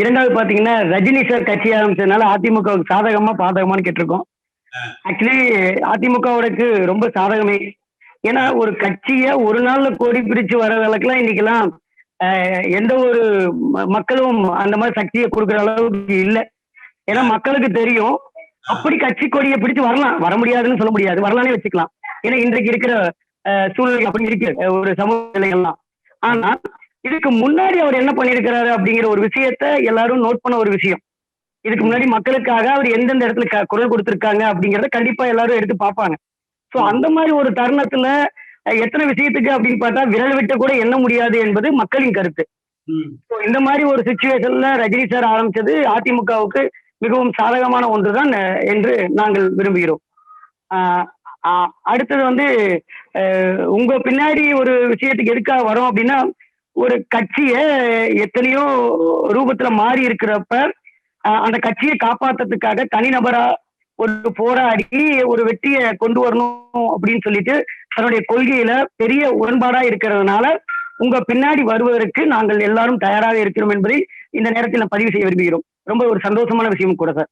இரண்டாவது பாத்தீங்கன்னா ரஜினி சார் கட்சி ஆரம்பிச்சதுனால அதிமுகவுக்கு சாதகமா பாதகமான்னு கேட்டிருக்கோம். ஆக்சுவலி அதிமுகவோடக்கு ரொம்ப சாதகமே. ஏன்னா ஒரு கட்சிய ஒரு நாள்ல கோடி பிரிச்சு வர அளவுக்குலாம் இன்னைக்கெல்லாம் எந்த ஒரு மக்களும் அந்த மாதிரி சக்தியை கொடுக்குற அளவுக்கு இல்லை. ஏன்னா மக்களுக்கு தெரியும். அப்படி கட்சி கொடியை பிடிச்சு வரலாம். வர முடியாதுன்னு சொல்ல முடியாது. வரலானே வச்சுக்கலாம். ஏன்னா இன்றைக்கு இருக்கிற சூழ்நிலை அப்படி இருக்கு. ஒரு சமூக நிலைகள்லாம். ஆனா இதுக்கு முன்னாடி அவர் என்ன பண்ணியிருக்கிறாரு அப்படிங்கிற ஒரு விஷயத்த எல்லாரும் நோட் பண்ண ஒரு விஷயம். இதுக்கு முன்னாடி மக்களுக்காக அவர் எந்தெந்த இடத்துல குரல் கொடுத்திருக்காங்க அப்படிங்கறத கண்டிப்பா எல்லாரும் எடுத்து பார்ப்பாங்க. சோ அந்த மாதிரி ஒரு தருணத்துல எத்தனை விஷயத்துக்கு அப்படின்னு பார்த்தா விரல் விட்டு கூட எண்ண முடியாது என்பது மக்களின் கருத்து. இந்த மாதிரி ஒரு சுச்சுவேஷன்ல ரஜினி சார் ஆரம்பிச்சது அதிமுகவுக்கு மிகவும் சாதகமான ஒன்றுதான் என்று நாங்கள் விரும்புகிறோம். அடுத்தது வந்து உங்க பின்னாடி ஒரு விஷயத்துக்கு எதுக்காக வரோம் அப்படின்னா ஒரு கட்சிய எத்தனையோ ரூபத்துல மாறி இருக்கிறப்ப அந்த கட்சியை காப்பாத்துறதுக்காக தனிநபரா ஒரு போராடி ஒரு வெற்றியை கொண்டு வரணும் அப்படின்னு சொல்லிட்டு தன்னுடைய கொள்கையில பெரிய உடன்பாடா இருக்கிறதுனால உங்க பின்னாடி வருவதற்கு நாங்கள் எல்லாரும் தயாராக இருக்கிறோம் என்பதை இந்த நேரத்தில் நான் பதிவு செய்ய விரும்புகிறோம். ரொம்ப ஒரு சந்தோஷமான விஷயம் கூட சார்.